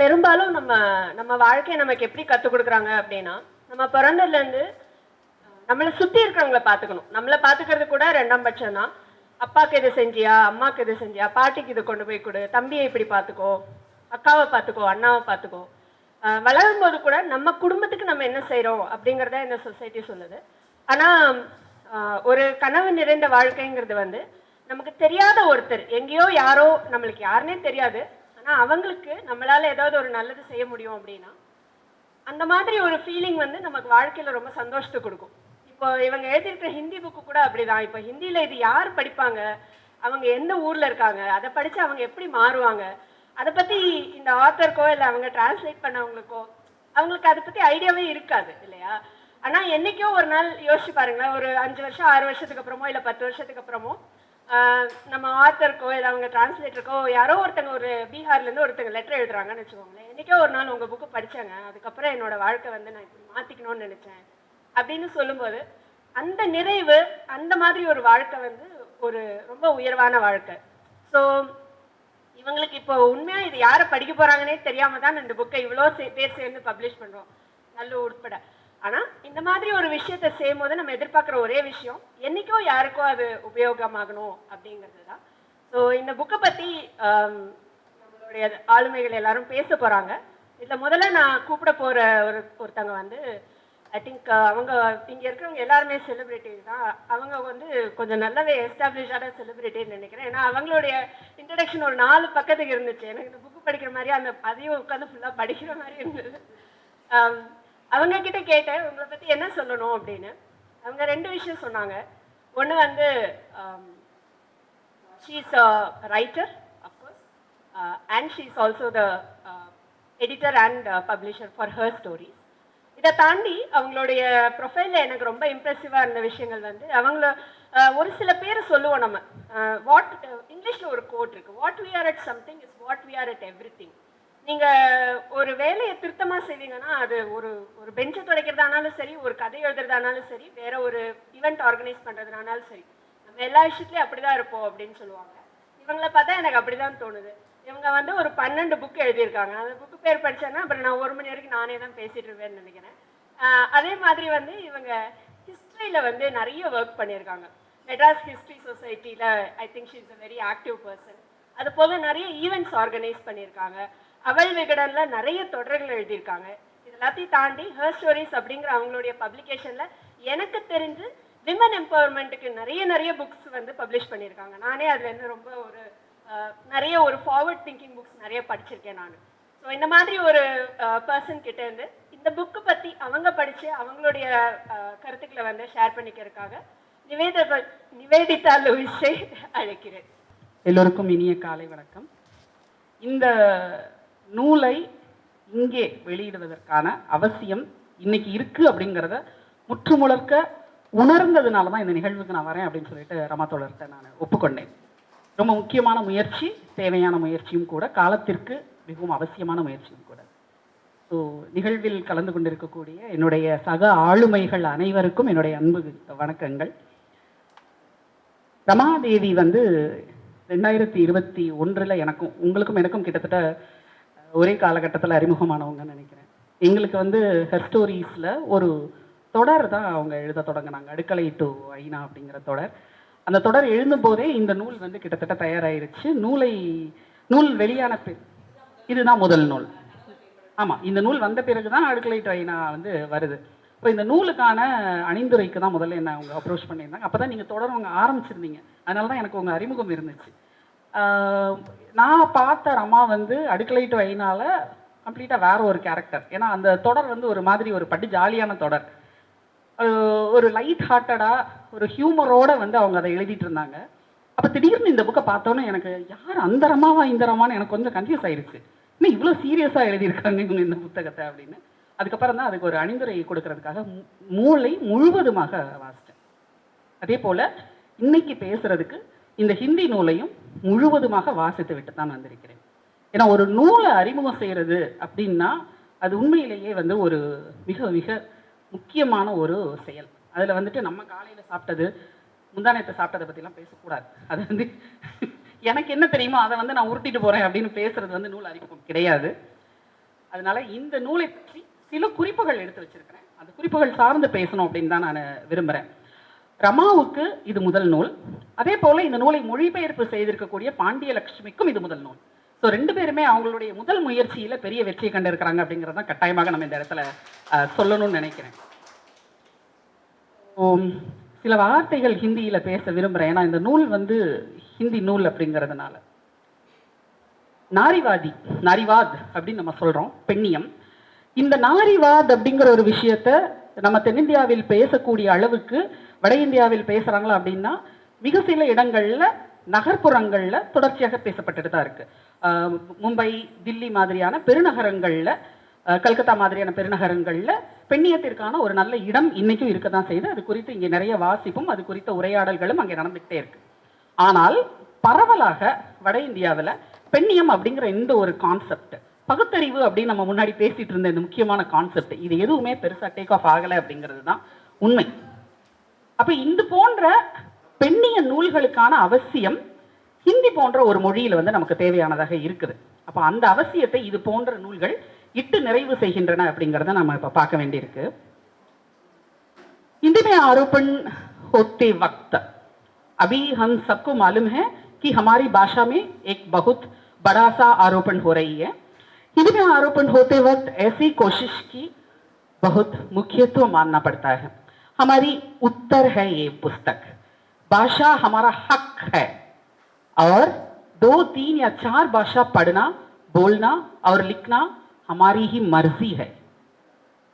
பெரும்பாலும் நம்ம நம்ம வாழ்க்கையை நமக்கு எப்படி கற்றுக் கொடுக்குறாங்க அப்படின்னா நம்ம பிறந்ததுலேருந்து நம்மளை சுற்றி இருக்கிறவங்கள பார்த்துக்கணும். நம்மளை பார்த்துக்கிறது கூட ரெண்டாம் பட்சம் தான் அப்பாவுக்கு இது செஞ்சியா? அம்மாவுக்கு இது செஞ்சியா? பாட்டிக்கு இது கொண்டு போய் கொடு. தம்பியை இப்படி பார்த்துக்கோ. அக்காவை பார்த்துக்கோ. அண்ணாவை பார்த்துக்கோ. வளரும் போது கூட நம்ம குடும்பத்துக்கு நம்ம என்ன செய்கிறோம் அப்படிங்கிறத இந்த சொசைட்டி சொல்லுது. ஆனால் ஒரு கனவு நிறைந்த வாழ்க்கைங்கிறது வந்து நமக்கு தெரியாத ஒருத்தர் எங்கேயோ யாரோ நம்மளுக்கு யாருன்னே தெரியாது. அவங்களுக்கு நம்மளால ஏதாவது ஒரு நல்லது செய்ய முடியும் அப்படின்னா அந்த மாதிரி ஒரு ஃபீலிங் வந்து நமக்கு வாழ்க்கையில ரொம்ப சந்தோஷத்தை கொடுக்கும். இப்போ இவங்க எழுதியிருக்கிற ஹிந்தி புக்கு கூட அப்படிதான். இப்போ ஹிந்தியில் இது யார் படிப்பாங்க? அவங்க எந்த ஊர்ல இருக்காங்க? அதை படிச்சு அவங்க எப்படி மாறுவாங்க? அதை பத்தி இந்த ஆத்தருக்கோ இல்லை அவங்க டிரான்ஸ்லேட் பண்ணவங்களுக்கோ அவங்களுக்கு அதை பத்தி ஐடியாவே இருக்காது இல்லையா? ஆனா என்னைக்கோ ஒரு நாள் யோசிச்சு பாருங்களேன். ஒரு அஞ்சு வருஷம் ஆறு வருஷத்துக்கு அப்புறமோ இல்லை பத்து வருஷத்துக்கு அப்புறமோ நம்ம ஆத்தருக்கோ இல்லை அவங்க டிரான்ஸ்லேட்டருக்கோ யாரோ ஒருத்தங்க ஒரு பீகார்லேருந்து ஒருத்தங்க லெட்டர் எழுதுறாங்கன்னு வச்சுக்கோங்களேன். என்றைக்கோ ஒரு நாள் உங்கள் புக்கு படித்தாங்க அதுக்கப்புறம் என்னோட வாழ்க்கை வந்து நான் இப்படி மாற்றிக்கணும்னு நினச்சேன். அப்படின்னு சொல்லும்போது அந்த நிறைவு அந்த மாதிரி ஒரு வாழ்க்கை வந்து ஒரு ரொம்ப உயர்வான வாழ்க்கை. ஸோ இவங்களுக்கு இப்போ உண்மையாக இது யாரை படிக்க போகிறாங்கன்னே தெரியாமல் தான் இந்த புக்கை இவ்வளோ பேர் சேர்ந்து பப்ளிஷ் பண்ணுறோம் நல்ல உட்பட. ஆனா இந்த மாதிரி ஒரு விஷயத்த செய்யும் போது நம்ம எதிர்பார்க்குற ஒரே விஷயம் என்னைக்கோ யாருக்கோ அது உபயோகமாகணும் அப்படிங்கிறது தான். ஸோ இந்த புக்கை பத்தி நம்மளுடைய ஆளுமைகள் எல்லாரும் பேச போறாங்க. இதில் முதல்ல நான் கூப்பிட போற ஒரு ஒருத்தங்க வந்து ஐ திங்க் அவங்க இங்க இருக்கிறவங்க எல்லாருமே செலிபிரிட்டிஸ் தான். அவங்க வந்து கொஞ்சம் நல்லாவே எஸ்டாப்ளிஷான செலிபிரிட்டின்னு நினைக்கிறேன். ஏன்னா அவங்களுடைய இன்ட்ரடக்ஷன் ஒரு நாலு பக்கத்துக்கு இருந்துச்சு. எனக்கு இந்த புக்கு படிக்கிற மாதிரி அந்த அதையும் உட்காந்து ஃபுல்லாக படிக்கிற மாதிரி இருந்தது. அவங்க கிட்ட கேட்டேன் உங்களை பத்தி என்ன சொல்லணும்? அப்படின்னு. அவங்க ரெண்டு விஷயம் சொன்னாங்க. ஒன்று வந்து she's a writer of course and she's also the editor and publisher for her editor uh, இதை தாண்டி அவங்களுடைய ப்ரொஃபைலில் எனக்கு ரொம்ப இம்ப்ரெசிவாக இருந்த விஷயங்கள் வந்து அவங்கள uh, ஒரு சில பேர் சொல்லுவோம் நம்ம. Uh, வாட் இங்கிலீஷில் ஒரு கோட் இருக்குது what we are at something is what we are at everything நீங்க ஒரு வேலையை திருத்தமா செய்வீங்கன்னா அது ஒரு ஒரு பெஞ்சை துடைக்கிறதானாலும் சரி ஒரு கதை எழுதுறதானாலும் சரி வேற ஒரு ஈவெண்ட் ஆர்கனைஸ் பண்றதுனாலும் சரி நம்ம எல்லா விஷயத்துலயும் அப்படிதான் இருப்போம் அப்படின்னு சொல்லுவாங்க. இவங்கள பார்த்தா எனக்கு அப்படிதான் தோணுது. இவங்க வந்து ஒரு பன்னெண்டு புக் எழுதியிருக்காங்க. அந்த புக்கு பேர் படிச்சேன்னா அப்புறம் நான் ஒரு மணி வரைக்கும் நானே தான் பேசிட்டு இருப்பேன்னு நினைக்கிறேன். அதே மாதிரி வந்து இவங்க ஹிஸ்ட்ரியில வந்து நிறைய ஒர்க் பண்ணியிருக்காங்க. மெட்ராஸ் ஹிஸ்ட்ரி சொசைட்டியில் I think she is a very active person அது போக நிறைய ஈவெண்ட்ஸ் ஆர்கனைஸ் பண்ணியிருக்காங்க. அவள் விகடன்ல நிறைய தொடர்கள் எழுதியிருக்காங்க. இது எல்லாத்தையும் தாண்டி ஹர் ஸ்டோரிஸ் அப்படிங்கிற அவங்களுடைய பப்ளிகேஷன்ல எனக்கு தெரிஞ்சு விமன் எம்பவர்மெண்ட்டுக்கு நிறைய நிறைய புக்ஸ் வந்து பப்ளிஷ் பண்ணியிருக்காங்க. நானே அதுல இருந்து ரொம்ப ஒரு நிறைய ஒரு ஃபார்வர்ட் திங்கிங் புக்ஸ் நிறைய படிச்சிருக்கேன் நான். ஸோ இந்த மாதிரி ஒரு பர்சன் கிட்ட இருந்து இந்த புக்கு பத்தி அவங்க படிச்சு அவங்களுடைய கருத்துக்களை வந்து ஷேர் பண்ணிக்கிறதுக்காக நிவேத நிவேதிதா லூயிஸை அழைக்கிறேன். எல்லோருக்கும் இனிய காலை வணக்கம். இந்த நூலை இங்கே வெளியிடுவதற்கான அவசியம் இன்னைக்கு இருக்கு அப்படிங்கிறத முற்றுமுழக்க உணர்ந்ததுனால தான் இந்த நிகழ்வுக்கு நான் வரேன் அப்படின்னு சொல்லிட்டு ரமா தோழர்கிட்ட நான் ஒப்புக்கொண்டேன். ரொம்ப முக்கியமான முயற்சி தேவையான முயற்சியும் கூட காலத்திற்கு மிகவும் அவசியமான முயற்சியும் கூட. ஸோ நிகழ்வில் கலந்து கொண்டிருக்கக்கூடிய என்னுடைய சக ஆளுமைகள் அனைவருக்கும் என்னுடைய அன்பு வணக்கங்கள். ரமாதேவி வந்து ரெண்டாயிரத்தி இருபத்தி ஒன்றில் எனக்கும் உங்களுக்கும் எனக்கும் கிட்டத்தட்ட ஒரே காலகட்டத்தில் அறிமுகமானவங்கன்னு நினைக்கிறேன். எங்களுக்கு வந்து ஹெர் ஸ்டோரிஸில் ஒரு தொடர் தான் அவங்க எழுத தொடங்கினாங்க. அடுக்கலை டு ஐநா அப்படிங்கிற தொடர். அந்த தொடர் எழுதும் போதே இந்த நூல் வந்து கிட்டத்தட்ட தயாராயிருச்சு. நூலை நூல் வெளியான பி இதுதான் முதல் நூல். ஆமாம் இந்த நூல் வந்த பிறகு தான் அடுக்கலை டு ஐநா வந்து வருது. இப்போ இந்த நூலுக்கான அணிந்துரைக்கு தான் முதல்ல என்ன அவங்க அப்ரோச் பண்ணியிருந்தாங்க. அப்போ தான் நீங்கள் தொடர் அவங்க ஆரம்பிச்சிருந்தீங்க. அதனால தான் எனக்கு உங்கள் அறிமுகம் இருந்துச்சு. நான் பார்த்த ரமா வந்து அடுக்கலை டு ஐனால கம்ப்ளீட்டாக வேற ஒரு கேரக்டர் ஏன்னா அந்த தொடர் வந்து ஒரு மாதிரி ஒரு பட்டு ஜாலியான தொடர். ஒரு லைட் ஹார்ட்டடாக ஒரு ஹியூமரோட வந்து அவங்க அதை எழுதிட்டு இருந்தாங்க. அப்போ திடீர்னு இந்த புக்கை பார்த்தோன்னே எனக்கு யார் அந்த ரமாவா இந்த ரமான்னு? எனக்கு கொஞ்சம் கன்ஃபியூஸ் ஆயிடுச்சு இன்னும் இவ்வளோ சீரியஸாக எழுதியிருக்காங்க இவங்க இந்த புத்தகத்தை? அப்படின்னு. அதுக்கப்புறம் தான் அதுக்கு ஒரு அணிந்துரை கொடுக்கறதுக்காக மூளை முழுவதுமாக வாசித்தேன் அதே போல் இன்னைக்கு பேசுறதுக்கு இந்த ஹிந்தி நூலையும் முழுவதுமாக வாசித்து விட்டு தான் வந்திருக்கிறேன். ஏன்னா ஒரு நூலை அறிமுகம் செய்கிறது அப்படின்னா அது உண்மையிலேயே வந்து ஒரு மிக மிக முக்கியமான ஒரு செயல். அதில் வந்துட்டு நம்ம காலையில் சாப்பிட்டது முந்தானத்தை சாப்பிட்டதை பற்றிலாம் பேசக்கூடாது. அது வந்து எனக்கு என்ன தெரியுமோ அதை வந்து நான் உருட்டிட்டு போகிறேன் அப்படின்னு பேசுறது வந்து நூல் அறிமுகம் கிடையாது. அதனால இந்த நூலை பற்றி சில குறிப்புகள் எடுத்து வச்சிருக்கிறேன். அந்த குறிப்புகள் சார்ந்து பேசணும் அப்படின்னு தான் நான் விரும்புகிறேன் ரமாவுக்கு இது முதல் நூல். அதே போல இந்த நூலை மொழிபெயர்ப்பு செய்திருக்கக்கூடிய பாண்டிய லட்சுமிக்கும் இது முதல் நூல். ஸோ ரெண்டு பேருமே அவங்களுடைய முதல் முயற்சியில பெரிய வெற்றியை கண்டிருக்கிறாங்க அப்படிங்கிறத கட்டாயமாக நம்ம இந்த இடத்துல சொல்லணும்னு நினைக்கிறேன். சில வார்த்தைகள் ஹிந்தியில பேச விரும்புறேன். ஏன்னா இந்த நூல் வந்து ஹிந்தி நூல் அப்படிங்கிறதுனால. நாரிவாதி நாரிவாத் அப்படின்னு நம்ம சொல்றோம் பெண்ணியம். இந்த நாரிவாத் அப்படிங்கிற ஒரு விஷயத்த நம்ம தென்னிந்தியாவில் பேசக்கூடிய அளவுக்கு வட இந்தியாவில் பேசுறாங்களா அப்படின்னா மிக சில இடங்களில் நகர்ப்புறங்களில் தொடர்ச்சியாக பேசப்பட்டுட்டு தான் இருக்கு. மும்பை தில்லி மாதிரியான பெருநகரங்களில் கல்கத்தா மாதிரியான பெருநகரங்களில் பெண்ணியத்திற்கான ஒரு நல்ல இடம் இன்னைக்கும் இருக்க தான் செய்யுது அது குறித்து இங்கே நிறைய வாசிப்பும் அது குறித்த உரையாடல்களும் அங்கே நடந்துகிட்டே இருக்கு. ஆனால் பரவலாக வட இந்தியாவில் பெண்ணியம் அப்படிங்கிற இந்த ஒரு கான்செப்ட் பகுத்தறிவு அப்படின்னு நம்ம முன்னாடி பேசிட்டு இருந்த இந்த முக்கியமான கான்செப்ட் இது எதுவுமே பெருசாக டேக் ஆஃப் ஆகலை அப்படிங்கிறது தான் உண்மை. அப்ப இது போன்ற பெண்ணிய நூல்களுக்கான அவசியம் ஹிந்தி போன்ற ஒரு மொழியில வந்து நமக்கு தேவையானதாக இருக்குது அப்ப அந்த அவசியத்தை இது போன்ற நூல்கள் இட்டு நிறைவு செய்கின்றன அப்படிங்கிறத நம்ம இப்ப பார்க்க வேண்டியிருக்கு हिंदी में आरोपण होते वक्त अभी हम सबको मालूम है कि हमारी भाषा में एक बहुत बड़ा सा आरोपण हो रही है हिंदी में आरोपण होते वक्त ऐसी कोशिश की बहुत मुख्यत्व मानना पड़ता है हमारी उत्तर है ये पुस्तक भाषा हमारा हक है और दो तीन या चार भाषा पढ़ना बोलना और लिखना हमारी ही मर्जी है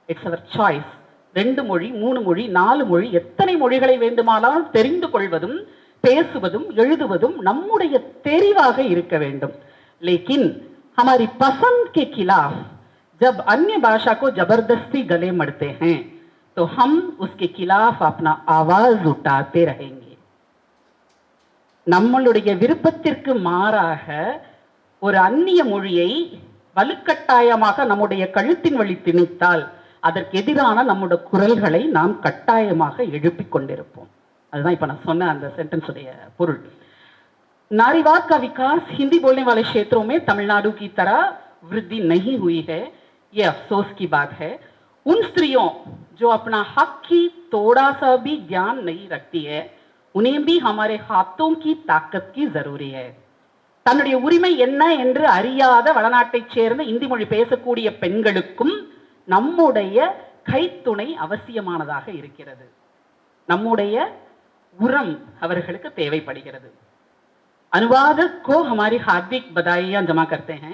இட்ஸ் அவர் சாய்ஸ் ரெண்டு மொழி மூணு மொழி நாலு மொழி எத்தனை மொழிகளை வேண்டுமானாலும் தெரிந்து கொள்வதும் பேசுவதும் எழுதுவதும் நம்முடைய தெரிவாக இருக்க வேண்டும் லேக்கின் हमारी पसंद के खिलाफ जब अन्य भाषा को जबरदस्ती गले मड़ते हैं तो हम उसके खिलाफ अपना आवाज उठाते रहेंगे நம்மளுடைய விருப்பத்திற்கு மாறாக ஒரு அந்நிய மொழியை வலுக்கட்டாயமாக நம்முடைய கழுத்தின் வழி திணித்தால் அதற்கு எதிரான நம்முடைய குரல்களை நாம் கட்டாயமாக எழுப்பிக் கொண்டிருப்போம் அதுதான் இப்ப நான் சொன்ன அந்த சென்டென்ஸ் உடைய பொருள் नारीवाद का विकास हिंदी बोलने वाले क्षेत्रों में तमिलनाडु की तरह वृद्धि नहीं हुई है ये अफसोस की बात है उन स्त्रियों जो अपना हक की थोड़ा सा भी ज्ञान नहीं रखती है उन्हें भी हमारे हाथों की ताकत की जरूरी है தன்னுடைய உரிமை என்ன என்று அறியாத வடநாட்டைச் சேர்ந்த இந்தி மொழி பேசக்கூடிய பெண்களுக்கும் நம்முடைய கைத்துணை அவசியமானதாக இருக்கிறது நம்முடைய உரம் அவர்களுக்கு தேவைப்படுகிறது अनुवादक को हमारी हार्दिक बधाइयां जमा करते हैं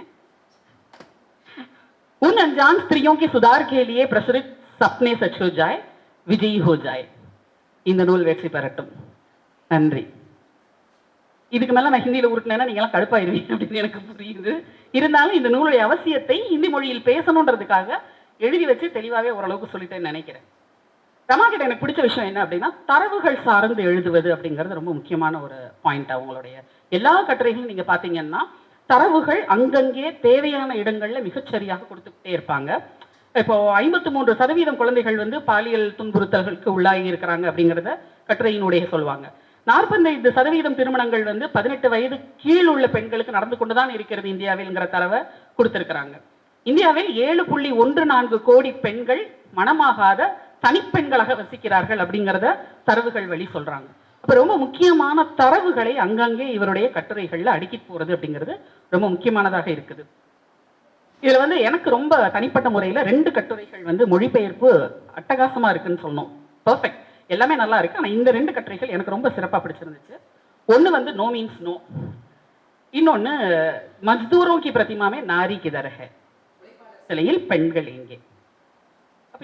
उन अनजान स्त्रियों के सुधार के लिए प्रसुरित சப்னே சச்சோ ஜாய் விஜய் ஹோ ஜாய் இந்த நூல் வெற்றி பெறட்டும் நன்றி இதுக்கு மேலே நான் ஹிந்தியில் உருட்டினேன்னா நீங்களாம் கடுப்பாயிருவீங்க அப்படின்னு எனக்கு புரியுது. இருந்தாலும் இந்த நூலுடைய அவசியத்தை ஹிந்தி மொழியில் பேசணுன்றதுக்காக எழுதி வச்சு தெளிவாகவே ஓரளவுக்கு சொல்லிட்டேன்னு நினைக்கிறேன். ரமா கிட்ட எனக்கு பிடிச்ச விஷயம் என்ன அப்படின்னா தரவுகள் சார்ந்து எழுதுவது அப்படிங்கிறது ரொம்ப முக்கியமான ஒரு பாயிண்ட் அவங்களுடைய எல்லா கட்டுரைகளும் நீங்கள் பார்த்தீங்கன்னா தரவுகள் அங்கங்கே தேவையான இடங்களில் மிகச்சரியாக கொடுத்துக்கிட்டே இருப்பாங்க. இப்போ ஐம்பத்து மூன்று சதவீதம் குழந்தைகள் வந்து பாலியல் துன்புறுத்தல்களுக்கு உள்ளாகி இருக்கிறாங்க அப்படிங்கிறத கட்டுரையினுடைய சொல்லுவாங்க நாற்பத்தைந்து சதவீதம் திருமணங்கள் வந்து பதினெட்டு வயது கீழ் உள்ள பெண்களுக்கு நடந்து கொண்டுதான் இருக்கிறது இந்தியாவில்ங்கிற தரவை கொடுத்திருக்கிறாங்க. இந்தியாவில் ஏழு புள்ளி ஒன்று நான்கு கோடி பெண்கள் மனமாகாத தனிப்பெண்களாக வசிக்கிறார்கள் அப்படிங்கிறத தரவுகள் வழி சொல்றாங்க. அப்ப ரொம்ப முக்கியமான தரவுகளை அங்கங்கே இவருடைய கட்டுரைகள்ல அடுக்கி போறது அப்படிங்கிறது ரொம்ப முக்கியமானதாக இருக்குது. இதில் வந்து எனக்கு ரொம்ப தனிப்பட்ட முறையில் ரெண்டு கட்டுரைகள் வந்து மொழிபெயர்ப்பு அட்டகாசமாக இருக்குன்னு சொன்னோம். பர்ஃபெக்ட் எல்லாமே நல்லா இருக்குது ஆனால் இந்த ரெண்டு கட்டுரைகள் எனக்கு ரொம்ப சிறப்பாக பிடிச்சிருந்துச்சு. ஒன்று வந்து நோ மீன்ஸ் நோ இன்னொன்று மஜ்தூரோ கி பிரதிமாமே நாரி கிதரக சிலையில் பெண்கள் எங்கே?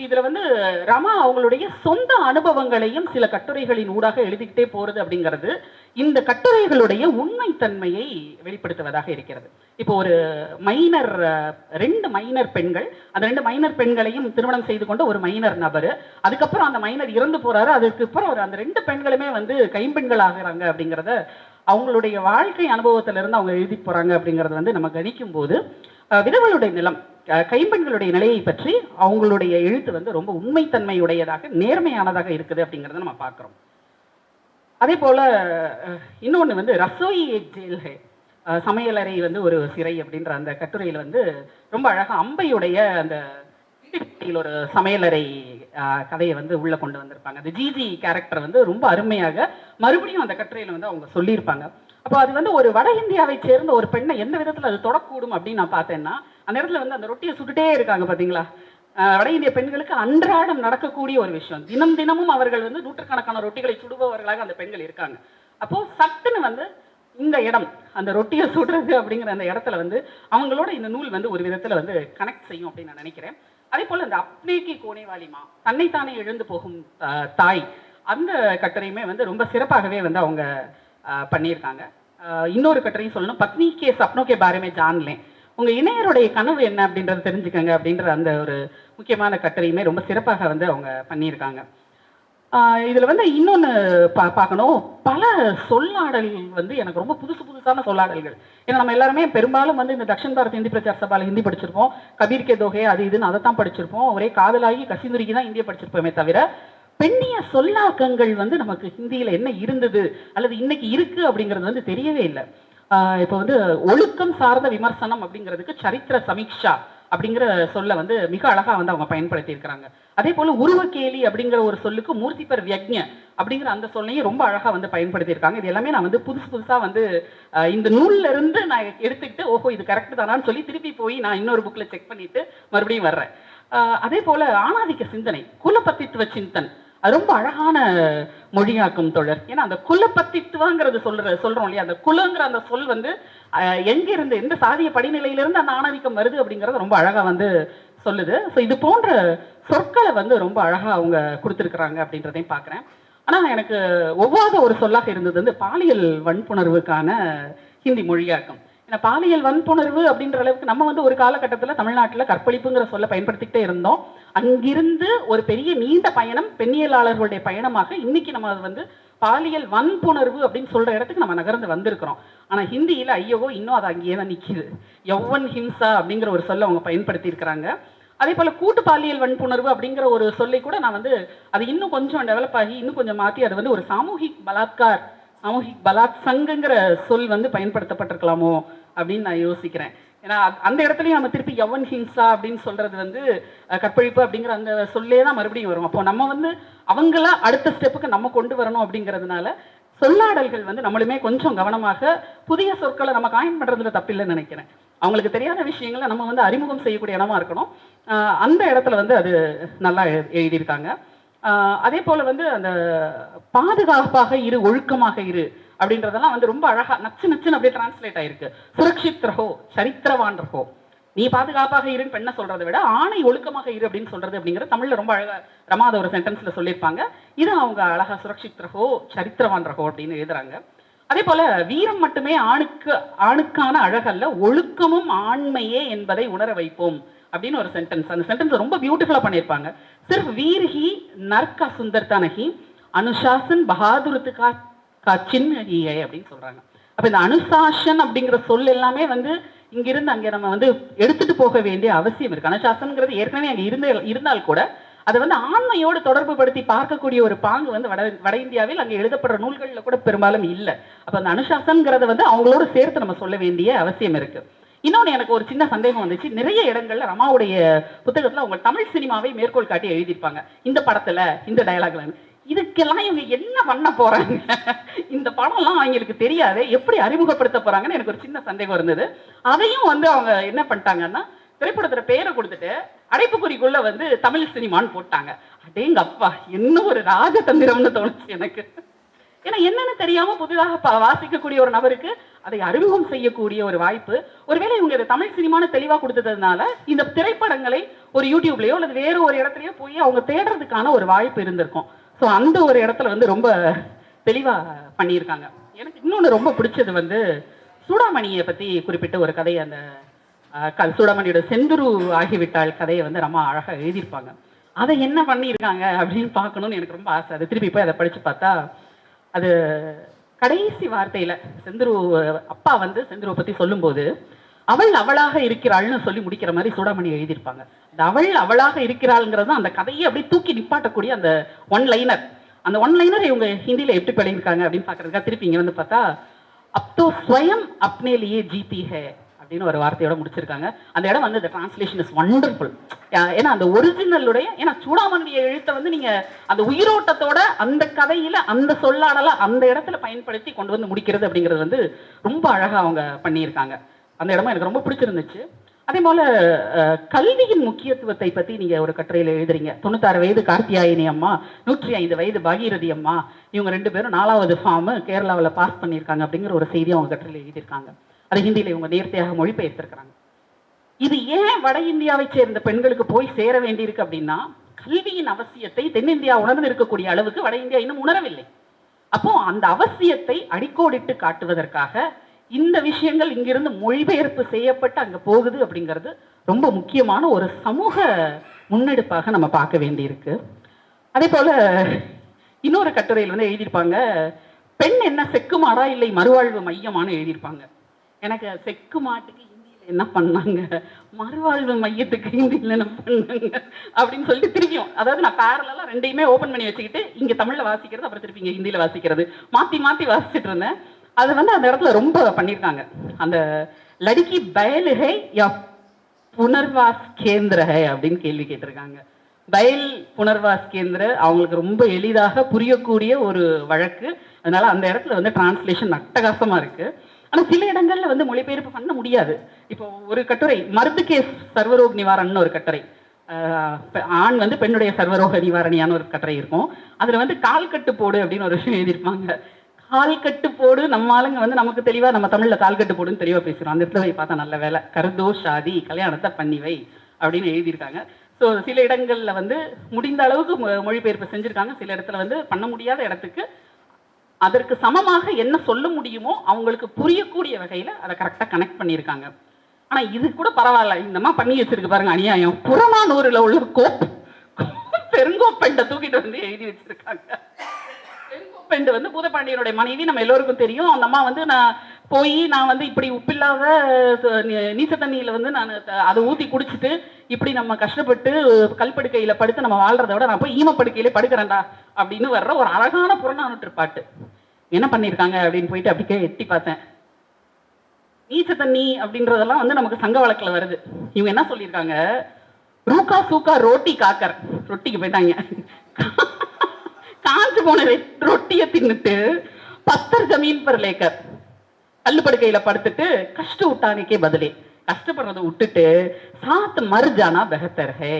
இதுல வந்து ரமா அவங்களுடைய சொந்த அனுபவங்களையும் சில கட்டுரைகளின் ஊடாக எழுதிக்கிட்டே போறது அப்படிங்கிறது இந்த கட்டுரைகளுடைய உண்மைத்தன்மையை வெளிப்படுத்துவதாக இருக்கிறது. இப்போ ஒரு மைனர் ரெண்டு மைனர் பெண்கள் அந்த ரெண்டு மைனர் பெண்களையும் திருமணம் செய்து கொண்ட ஒரு மைனர் நபர் அதுக்கப்புறம் அந்த மைனர் இறந்து போறாரு அதுக்கு அப்புறம் அவர் அந்த ரெண்டு பெண்களுமே வந்து கைம்பெண்கள் ஆகுறாங்க அப்படிங்கிறத அவங்களுடைய வாழ்க்கை அனுபவத்திலிருந்து அவங்க எழுதி போறாங்க அப்படிங்கறத வந்து நம்ம கணிக்கும் போது விதவளுடைய நிலம் கைம்பெண்களுடைய நிலையை பற்றி அவங்களுடைய எழுத்து வந்து ரொம்ப உண்மைத்தன்மையுடையதாக நேர்மையானதாக இருக்குது அப்படிங்கிறத நம்ம பார்க்குறோம். அதே போல் இன்னொன்று வந்து ரசோயி ஏக் சமையலறை வந்து ஒரு சிறை அப்படின்ற அந்த கட்டுரையில் வந்து ரொம்ப அழகாக அம்பையுடைய அந்த ஒரு சமையலறை கதையை வந்து உள்ளே கொண்டு வந்திருப்பாங்க. அந்த ஜிஜி கேரக்டர் வந்து ரொம்ப அருமையாக மறுபடியும் அந்த கட்டுரையில் வந்து அவங்க சொல்லியிருப்பாங்க. அப்போ அது வந்து ஒரு வட இந்தியாவை சேர்ந்த ஒரு பெண்ணை எந்த விதத்தில் அது தொடக்கூடும் அப்படின்னு நான் பார்த்தேன்னா அந்த நேரத்தில் வந்து அந்த ரொட்டியை சுட்டுட்டே இருக்காங்க பார்த்தீங்களா வட இந்திய பெண்களுக்கு அன்றாடம் நடக்கக்கூடிய ஒரு விஷயம். தினம் தினமும் அவர்கள் வந்து நூற்றுக்கணக்கான ரொட்டிகளை சுடுபவர்களாக அந்த பெண்கள் இருக்காங்க. அப்போ சட்டுன்னு வந்து இந்த இடம் அந்த ரொட்டியை சுடுறது அப்படிங்கிற அந்த இடத்துல வந்து அவங்களோட இந்த நூல் வந்து ஒரு விதத்துல வந்து கனெக்ட் செய்யும் அப்படின்னு நான் நினைக்கிறேன். அதே போல இந்த அப்னேக்கி கோணைவாலிமா தன்னைத்தானே எழுந்து போகும் அஹ், தாய் அந்த கட்டுரையுமே வந்து ரொம்ப சிறப்பாகவே வந்து அவங்க பண்ணியிருக்காங்க. இன்னொரு கட்டுரையும் சொல்லணும். பத்னி கே சப்னோ கே பாரமே ஜான்லேன் உங்கள் இணையருடைய கனவு என்ன அப்படின்றத தெரிஞ்சுக்கங்க அப்படின்ற அந்த ஒரு முக்கியமான கட்டுரையுமே ரொம்ப சிறப்பாக வந்து அவங்க பண்ணியிருக்காங்க. இதில் வந்து இன்னொன்று பா பார்க்கணும். பல சொல்லாடல்கள் வந்து எனக்கு ரொம்ப புதுசு புதுசான சொல்லாடல்கள். ஏன்னா நம்ம எல்லாருமே பெரும்பாலும் வந்து இந்த தக்ஷன் பாரத் ஹிந்தி பிரச்சார சபாவில் ஹிந்தி படிச்சிருப்போம். கபீர் கே அது இதுன்னு அதை தான் படிச்சிருப்போம். ஒரே காதலாகி கசிந்துருக்கி தான் இந்திய படிச்சிருப்போமே தவிர பெண்ணிய சொல்லாக்கங்கள் வந்து நமக்கு ஹிந்தியில என்ன இருந்தது அல்லது இன்னைக்கு இருக்கு அப்படிங்கிறது வந்து தெரியவே இல்லை. இப்போ வந்து ஒழுக்கம் சார்ந்த விமர்சனம் அப்படிங்கிறதுக்கு சரித்திர சமீக்ஷா அப்படிங்கிற சொல்ல வந்து மிக அழகா வந்து அவங்க பயன்படுத்தி இருக்கிறாங்க. அதே போல உருவக்கேலி அப்படிங்கிற ஒரு சொல்லுக்கு மூர்த்திபர் வியக்ஞ அப்படிங்கிற அந்த சொல்லையும் ரொம்ப அழகா வந்து பயன்படுத்தி இருக்காங்க. இது எல்லாமே நான் வந்து புதுசு புதுசா வந்து இந்த நூல்ல இருந்து நான் எடுத்துக்கிட்டு ஓஹோ இது கரெக்ட் தானான்னு சொல்லி திருப்பி போய் நான் இன்னொரு புக்ல செக் பண்ணிட்டு மறுபடியும் வர்றேன். அதே போல ஆணாதிக்க சிந்தனை குலப்பத்தித்துவ சிந்தன் அது ரொம்ப அழகான மொழியாக்கும் தொடர். ஏன்னா அந்த குலப்பத்தித்துவங்கிறது சொல்ற சொல்றோம் இல்லையா? அந்த குலங்கிற அந்த சொல் வந்து எங்கிருந்து இருந்து எந்த சாதிய படிநிலையிலிருந்து அந்த ஆணாதிக்கம் வருது அப்படிங்கிறது ரொம்ப அழகா வந்து சொல்லுது. ஸோ இது போன்ற சொற்களை வந்து ரொம்ப அழகா அவங்க கொடுத்துருக்குறாங்க அப்படின்றதையும் பார்க்குறேன் ஆனால் எனக்கு ஒவ்வாத ஒரு சொல்லாக இருந்தது வந்து பாலியல் வன்புணர்வுக்கான ஹிந்தி மொழியாக்கம். ஏன்னா பாலியல் வன்புணர்வு அப்படின்ற அளவுக்கு நம்ம வந்து ஒரு காலகட்டத்தில் தமிழ்நாட்டில் கற்பழிப்புங்கிற சொல்ல பயன்படுத்திக்கிட்டே இருந்தோம். அங்கிருந்து ஒரு பெரிய நீண்ட பயணம் பெண்ணியலாளர்களுடைய பயணமாக இன்னைக்கு நம்ம அது வந்து பாலியல் வன்புணர்வு அப்படின்னு சொல்ற இடத்துக்கு நம்ம நகர்ந்து வந்திருக்கிறோம். ஆனா ஹிந்தியில ஐயோ இன்னும் அது அங்கேயே தான் நிக்குது. எவ்வன் ஹிம்சா அப்படிங்கிற ஒரு சொல்ல அவங்க பயன்படுத்தி இருக்கிறாங்க அதே போல கூட்டு பாலியல் வன்புணர்வு அப்படிங்கிற ஒரு சொல்லை கூட நான் வந்து அது இன்னும் கொஞ்சம் டெவலப் ஆகி இன்னும் கொஞ்சம் மாற்றி அது வந்து ஒரு சாமூகிக் பலாத்கார் சாமூகிக் பலாத் சங்குங்கிற சொல் வந்து பயன்படுத்தப்பட்டிருக்கலாமோ அப்படின்னு நான் யோசிக்கிறேன். ஏன்னா அந்த இடத்துலையும் நம்ம திருப்பி யவன் ஹிம்சா அப்படின்னு சொல்றது வந்து கற்பழிப்பு அப்படிங்கிற அந்த சொல்லே தான் மறுபடியும் வரும். அப்போ நம்ம வந்து அவங்கள அடுத்த ஸ்டெப்புக்கு நம்ம கொண்டு வரணும் அப்படிங்கிறதுனால சொல்லாடல்கள் வந்து நம்மளுமே கொஞ்சம் கவனமாக புதிய சொற்களை நம்ம காயம் பண்ணுறதுல தப்பில்லைன்னு நினைக்கிறேன். அவங்களுக்கு தெரியாத விஷயங்களை நம்ம வந்து அறிமுகம் செய்யக்கூடிய இடமா இருக்கணும். அந்த இடத்துல வந்து அது நல்லா எழுதியிருக்காங்க. அதே போல் வந்து அந்த பாதுகாப்பாக இரு ஒழுக்கமாக இரு அப்படின்றதெல்லாம் வந்து ரொம்ப அழகா நச்சு நச்சுன்னு அப்படியே டிரான்ஸ்லேட் ஆயிருக்கு. சுரக்ஷித் ரஹோ சரித்திரவான் ரஹோ நீ பாதுகாப்பாக இருன்னு பெண்ணை சொல்றதை விட ஆணை ஒழுக்கமாக இரு அப்படின்னு சொல்றது அப்படிங்கிற தமிழ்ல ரொம்ப அழகா ரமாத ஒரு சென்டென்ஸ்ல சொல்லியிருப்பாங்க. இது அவங்க அழகா சுரக்ஷித் ரஹோ சரித்திரவான் ரஹோ அப்படின்னு எழுதுறாங்க. அதே போல வீரம் மட்டுமே ஆணுக்கு ஆணுக்கான அழகல்ல ஒழுக்கமும் ஆண்மையே என்பதை உணர வைப்போம் அப்படின்னு ஒரு சென்டென்ஸ் அந்த சென்டென்ஸ் ரொம்ப பியூட்டிஃபுல்லா பண்ணியிருப்பாங்க. சிர்ஃப் வீர் ஹி நர்கா சுந்தர்தா அனுஷாசன் அனுசாசன் கச்சின் கா சின்ன அப்படின்னு சொல்றாங்க. அப்ப இந்த அனுசாசன் அப்படிங்கிற சொல் எல்லாமே வந்து இங்கிருந்து அங்க நம்ம வந்து எடுத்துட்டு போக வேண்டிய அவசியம் இருக்கு. அனுசாசன்ங்கிறது ஏற்கனவே அங்க இருந்த இருந்தால் கூட அதை வந்து ஆண்மையோடு தொடர்பு படுத்தி பார்க்கக்கூடிய ஒரு பாங்கு வந்து வட வட இந்தியாவில் அங்கே எழுதப்படுற நூல்களில் கூட பெரும்பாலும் இல்லை. அப்ப அந்த அனுசாசன்கிறத வந்து அவங்களோட சேர்த்து நம்ம சொல்ல வேண்டிய அவசியம் இருக்கு. இன்னொன்னு எனக்கு ஒரு சின்ன சந்தேகம் வந்துச்சு. நிறைய இடங்கள்ல ரமாவுடைய புத்தகத்துல அவங்க தமிழ் சினிமாவை மேற்கோள் காட்டி எழுதியிருப்பாங்க. இந்த படத்துல இந்த டயலாக்ல இதுக்கெல்லாம் இவங்க என்ன பண்ண போறாங்க? இந்த படம்லாம் அவங்களுக்கு தெரியாது. எப்படி அறிமுகப்படுத்த போறாங்கன்னு எனக்கு ஒரு சின்ன சந்தேகம் இருந்தது. அதையும் வந்து அவங்க என்ன பண்ணிட்டாங்கன்னா திரைப்படத்துல பேரை கொடுத்துட்டு அடைப்புக்குறிக்குள்ள வந்து தமிழ் சினிமான்னு போட்டாங்க. அடேங்க அப்பா என்ன ஒரு ராஜதந்திரம்னு தோணுச்சு எனக்கு. ஏன்னா என்னன்னு தெரியாம புதிதாக வாசிக்கக்கூடிய ஒரு நபருக்கு அதை அறிமுகம் செய்யக்கூடிய ஒரு வாய்ப்பு. ஒருவேளை இவங்க இதை தமிழ் சினிமான்னு தெளிவா கொடுத்ததுனால இந்த திரைப்படங்களை ஒரு யூடியூப்லயோ அல்லது வேற ஒரு இடத்துலயோ போய் அவங்க தேடுறதுக்கான ஒரு வாய்ப்பு இருந்திருக்கும். ஸோ அந்த ஒரு இடத்துல வந்து ரொம்ப தெளிவாக பண்ணியிருக்காங்க. எனக்கு இன்னொன்று ரொம்ப பிடிச்சது வந்து சூடாமணியை பற்றி குறிப்பிட்ட ஒரு கதையை அந்த க- சூடாமணியோட செந்துரு ஆகிவிட்டாள் கதையை வந்து ரொம்ப அழகாக எழுதியிருப்பாங்க. அதை என்ன பண்ணியிருக்காங்க அப்படின்னு பார்க்கணும்னு எனக்கு ரொம்ப ஆசை. அது திருப்பி போய் அதை படித்து பார்த்தா அது கடைசி வார்த்தையில் செந்துரு அப்பா வந்து செந்துருவை பற்றி சொல்லும்போது அவள் அவளாக இருக்கிறாள்னு சொல்லி முடிக்கிற மாதிரி சூடாமணி எழுதியிருப்பாங்க. அந்த அவள் அவளாக இருக்கிறாள்ங்கிறது தான் அந்த கதையை அப்படியே தூக்கி நிப்பாட்டக்கூடிய அந்த ஒன் லைனர் அந்த ஒன் லைனர் இவங்க ஹிந்தியில் எப்படி பண்ணியிருக்காங்க அப்படின்னு பார்க்கறதுக்காக திருப்பி இங்கே வந்து பார்த்தா அப்தோ ஸ்வயம் அப்னே லியே ஹே அப்படின்னு ஒரு வார்த்தையோட முடிச்சிருக்காங்க. அந்த இடம் வந்து இந்த டிரான்ஸ்லேஷன் இஸ் ஒண்டர்ஃபுல் ஏன்னா அந்த ஒரிஜினலுடைய ஏன்னா சூடாமணிய எழுத்தை வந்து நீங்க அந்த உயிரோட்டத்தோட அந்த கதையில அந்த சொல்லாடல அந்த இடத்துல பயன்படுத்தி கொண்டு வந்து முடிக்கிறது அப்படிங்கிறது வந்து ரொம்ப அழகா அவங்க பண்ணியிருக்காங்க. அந்த இடமா எனக்கு ரொம்ப பிடிச்சிருந்துச்சு. அதே போல கல்வியின் முக்கியத்துவத்தை பத்தி நீங்க ஒரு கட்டுரையில எழுதுறீங்க. தொண்ணூத்தாறு வயது கார்த்தியாயினி அம்மா நூற்றி ஐந்து வயது பாகீரதி அம்மா இவங்க ரெண்டு பேரும் நாலாவது ஃபார்ம் கேரளாவில் பாஸ் பண்ணியிருக்காங்க அப்படிங்கிற ஒரு செய்தி அவங்க கட்டுரையில் எழுதியிருக்காங்க. அது ஹிந்தியில இவங்க நேர்த்தியாக மொழிபெயர்த்திருக்கிறாங்க. இது ஏன் வட இந்தியாவை சேர்ந்த பெண்களுக்கு போய் சேர வேண்டியிருக்கு அப்படின்னா கல்வியின் அவசியத்தை தென்னிந்தியா உணர்ந்து இருக்கக்கூடிய அளவுக்கு வட இந்தியா இன்னும் உணரவில்லை. அப்போ அந்த அவசியத்தை அடிக்கோடிட்டு காட்டுவதற்காக இந்த விஷயங்கள் இங்கிருந்து மொழிபெயர்ப்பு செய்யப்பட்டு அங்கே போகுது அப்படிங்கிறது ரொம்ப முக்கியமான ஒரு சமூக முன்னெடுப்பாக நம்ம பார்க்க வேண்டியிருக்கு. அதே போல் இன்னொரு கட்டுரையில் வந்து எழுதியிருப்பாங்க பெண் என்ன செக்குமாறா இல்லை மறுவாழ்வு மையமான்னு எழுதியிருப்பாங்க. எனக்கு செக்கு மாட்டுக்கு ஹிந்தியில் என்ன பண்ணாங்க மறுவாழ்வு மையத்துக்கு ஹிந்தியில் என்ன பண்ணாங்க அப்படின்னு சொல்லிட்டு திருப்பியும் அதாவது நான் பேரலாம் ரெண்டையுமே ஓப்பன் பண்ணி வச்சுக்கிட்டு இங்கே தமிழில் வாசிக்கிறது அப்புறம் திருப்பி இங்கே ஹிந்தியில் வாசிக்கிறது. மாற்றி மாற்றி வாசிச்சுட்டு இருந்தேன். அது வந்து அந்த இடத்துல ரொம்ப பண்ணியிருக்காங்க அந்த லடுக்கி பயலுகை யா புனர்வாஸ் கேந்திர ஹை அப்படின்னு கேள்வி கேட்டிருக்காங்க. பயல் புனர்வாஸ் கேந்திர அவங்களுக்கு ரொம்ப எளிதாக புரியக்கூடிய ஒரு வழக்கு. அதனால அந்த இடத்துல வந்து டிரான்ஸ்லேஷன் அட்டகாசமா இருக்கு. ஆனால் சில இடங்களில் வந்து மொழிபெயர்ப்பு பண்ண முடியாது. இப்போ ஒரு கட்டுரை மருந்து கேஸ் சர்வரோக் நிவாரணம்னு ஒரு கட்டுரை. ஆண் வந்து பெண்ணுடைய சர்வரோக நிவாரணியான ஒரு கட்டுரை இருக்கும். அதில் வந்து கால் கட்டு போடு அப்படின்னு ஒரு விஷயம் எழுதியிருப்பாங்க. கால் கட்டு போடு. நம்ம ஆளுங்க வந்து நமக்கு தெளிவா நம்ம தமிழ்ல கால் கட்டு போடுன்னு தெளிவா பேசுறோம். அந்த இடத்துல போய் பார்த்தா நல்ல வேலை. கருதோ ஷாதி கல்யாணத்தை பண்ணி வை அப்படின்னு எழுதியிருக்காங்க. ஸோ சில இடங்கள்ல வந்து முடிந்த அளவுக்கு மொ- மொழிபெயர்ப்பு செஞ்சிருக்காங்க. சில இடத்துல வந்து பண்ண முடியாத இடத்துக்கு அதற்கு சமமாக என்ன சொல்ல முடியுமோ அவங்களுக்கு புரியக்கூடிய வகையில அதை கரெக்டா கனெக்ட் பண்ணியிருக்காங்க. ஆனா இது கூட பரவாயில்ல. இந்தமா பண்ணி வச்சிருக்கு பாருங்க அநியாயம். புறமானூரில் உள்ள கோப் பெருங்கோப்பெண்டை தூக்கிட்டு வந்து எழுதி வச்சிருக்காங்க. பெண்டு வந்து பூதப்பாண்டியனுடைய மனைவி நம்ம எல்லோருக்கும் தெரியும். அந்த அம்மா வந்து நான் போய் நான் வந்து இப்படி உப்பில்லாத நீ- நீச்ச தண்ணியில வந்து நான் அதை ஊத்தி குடிச்சிட்டு இப்படி நம்ம கஷ்டப்பட்டு கல்படுக்கையில் படுத்து நம்ம வாழ்றத விட நான் போய் ஈமப்படுக்கையிலே படுக்கிறேன்டா அப்படின்னு வர்ற ஒரு அழகான புறநானூற்று பாட்டு. என்ன பண்ணியிருக்காங்க அப்படின்னு போயிட்டு அப்படிக்கே எட்டி பார்த்தேன். நீச்ச தண்ணி அப்படின்றதெல்லாம் வந்து நமக்கு சங்க வழக்குல வருது. இவங்க என்ன சொல்லியிருக்காங்க? ரூக்கா சூக்கா ரோட்டி காக்கர். ரொட்டிக்கு போயிட்டாங்க. காஞ்சு போன ரொட்டியை தின்னுட்டு பத்தர் ஜமீன் பர் லேக்கர் கல்லுப்படுக்கையில படுத்துட்டு கஷ்ட விட்டானிக்கே பதிலே. கஷ்டப்படுறதை விட்டுட்டு சாத்து மறுஜானா பெஹத்தர் ஹே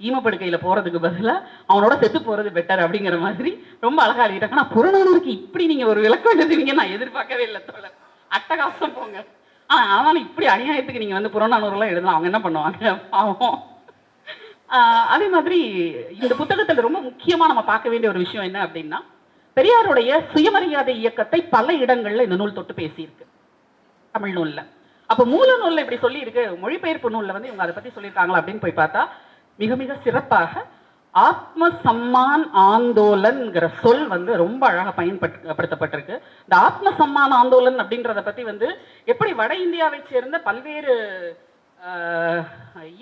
ஈமப்படுக்கையில போறதுக்கு பதிலா அவனோட செத்து போறது பெட்டர் அப்படிங்கிற மாதிரி ரொம்ப அழகா எழுதிட்டாங்க. ஆனா புறநானூருக்கு இப்படி நீங்க ஒரு விளக்கம் எழுதுவீங்க நான் எதிர்பார்க்கவே இல்லை தோழர். அட்டகாசம் போங்க. ஆனா ஆனாலும் இப்படி அநியாயத்துக்கு நீங்க வந்து புறநானூறுலாம் எழுதலாம். அவங்க என்ன பண்ணுவாங்க? பாவம். அதே மாதிரி இந்த புத்தகத்துல ரொம்ப முக்கியமா நம்ம பார்க்க வேண்டிய ஒரு விஷயம் என்ன அப்படின்னா பெரியாருடைய சுயமரியாதை இயக்கத்தை பல இடங்கள்ல இந்த நூல் தொட்டு பேசியிருக்கு தமிழ் நூல்ல. அப்ப மூல நூல்ல இப்படி சொல்லி இருக்கு மொழிபெயர்ப்பு நூல்ல வந்து இவங்க அதை பத்தி சொல்லியிருக்காங்களா அப்படின்னு போய் பார்த்தா மிக மிக சிறப்பாக ஆத்ம சம்மான் ஆந்தோலன்ங்கிற சொல் வந்து ரொம்ப அழகாக பயன்படுத்தப்பட்டிருக்கு. இந்த ஆத்ம சம்மான் ஆந்தோலன் அப்படின்றத பத்தி வந்து எப்படி வட இந்தியாவை சேர்ந்த பல்வேறு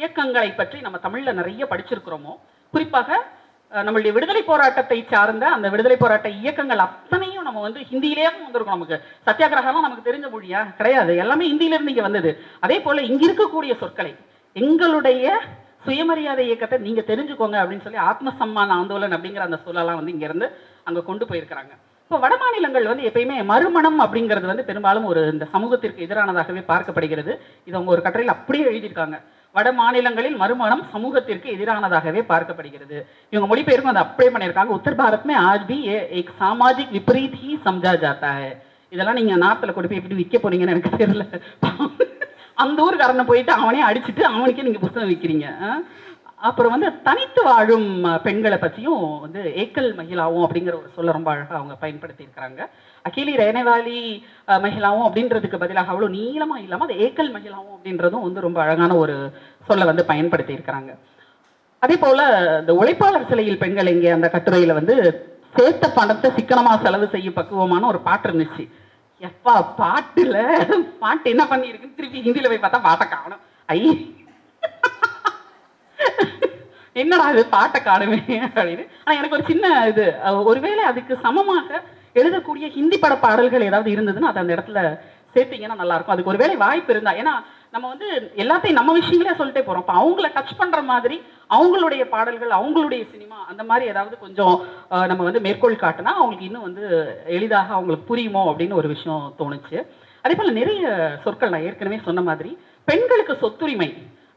இயக்கங்களை பற்றி நம்ம தமிழ்ல நிறைய படிச்சிருக்கிறோமோ குறிப்பாக நம்மளுடைய விடுதலை போராட்டத்தை சார்ந்த அந்த விடுதலை போராட்ட இயக்கங்கள் அத்தனையும் நம்ம வந்து ஹிந்தியிலேயும் வந்திருக்கோம் நமக்கு. சத்தியாகிரகம்லாம் நமக்கு தெரிஞ்ச மொழியா? கிடையாது. எல்லாமே ஹிந்தியிலேருந்து இருந்து வந்தது. அதே போல இங்கே இருக்கக்கூடிய சொற்களை எங்களுடைய சுயமரியாதை இயக்கத்தை நீங்க தெரிஞ்சுக்கோங்க அப்படின்னு சொல்லி ஆத்ம சம்மான ஆந்தோலன் அப்படிங்கிற அந்த சொல்லலாம் வந்து இங்கேருந்து அங்கே அங்க கொண்டு போயிருக்கிறாங்க. இப்போ வட மாநிலங்கள் வந்து எப்பயுமே மறுமணம் அப்படிங்கிறது வந்து பெரும்பாலும் ஒரு இந்த சமூகத்திற்கு எதிரானதாகவே பார்க்கப்படுகிறது. இது அவங்க ஒரு கட்டுரையில் அப்படியே எழுதியிருக்காங்க. வட மாநிலங்களில் மறுமணம் சமூகத்திற்கு எதிரானதாகவே பார்க்கப்படுகிறது. இவங்க மொழிபெயர்ப்பு அதை அப்ளை பண்ணியிருக்காங்க. உத்தர் பாரத் மே பி ஏ சாமாஜிக் விபரீத் ஹி சம்ஜா ஜாத்தா இதெல்லாம் நீங்க நார்த்தில் கொண்டு போய் எப்படி விற்க போனீங்கன்னு எனக்கு தெரியல. அந்த ஊருக்காரனை போயிட்டு அவனே அடிச்சுட்டு அவனுக்கே நீங்க புத்தகம் விற்கிறீங்க அப்புறம் வந்து தனித்து வாழும் பெண்களை பற்றியும் வந்து ஏக்கல் மகிழாவும் அப்படிங்கிற ஒரு சொல்ல ரொம்ப அழகாக அவங்க பயன்படுத்தியிருக்கிறாங்க. அகிலி ரேனவாலி மகிழாவும் அப்படின்றதுக்கு பதிலாக அவ்வளோ நீளமாக இல்லாமல் அது ஏக்கல் மகிழாவும் அப்படின்றதும் வந்து ரொம்ப அழகான ஒரு சொல்ல வந்து பயன்படுத்தியிருக்கிறாங்க. அதே போல் இந்த உழைப்பாளர் சிலையில் பெண்கள் இங்கே அந்த கட்டுரையில் வந்து சேர்த்த பணத்தை சிக்கனமாக செலவு செய்யும் பக்குவமான ஒரு பாட்டு இருந்துச்சு. எப்பா பாட்டில் பாட்டு என்ன பண்ணியிருக்குன்னு திருப்பி ஹிந்தியில் போய் பார்த்தா பாட்டை காணும். ஐ என்னடா இது பாட்டை காணுமே அப்படின்னு. ஆனால் எனக்கு ஒரு சின்ன இது ஒருவேளை அதுக்கு சமமாக எழுதக்கூடிய ஹிந்தி பட பாடல்கள் ஏதாவது இருந்ததுன்னா அது அந்த இடத்துல சேர்த்தீங்கன்னா நல்லா இருக்கும். அதுக்கு ஒருவேளை வாய்ப்பு இருந்தா ஏன்னா நம்ம வந்து எல்லாத்தையும் நம்ம விஷயங்களே சொல்லிட்டே போறோம். அப்போ அவங்கள டச் பண்ற மாதிரி அவங்களுடைய பாடல்கள் அவங்களுடைய சினிமா அந்த மாதிரி ஏதாவது கொஞ்சம் நம்ம வந்து மேற்கோள் காட்டினா அவங்களுக்கு இன்னும் வந்து எளிதாக அவங்களுக்கு புரியுமோ அப்படின்னு ஒரு விஷயம் தோணுச்சு. அதே போல நிறைய சொற்கள் நான் ஏற்கனவே சொன்ன மாதிரி பெண்களுக்கு சொத்துரிமை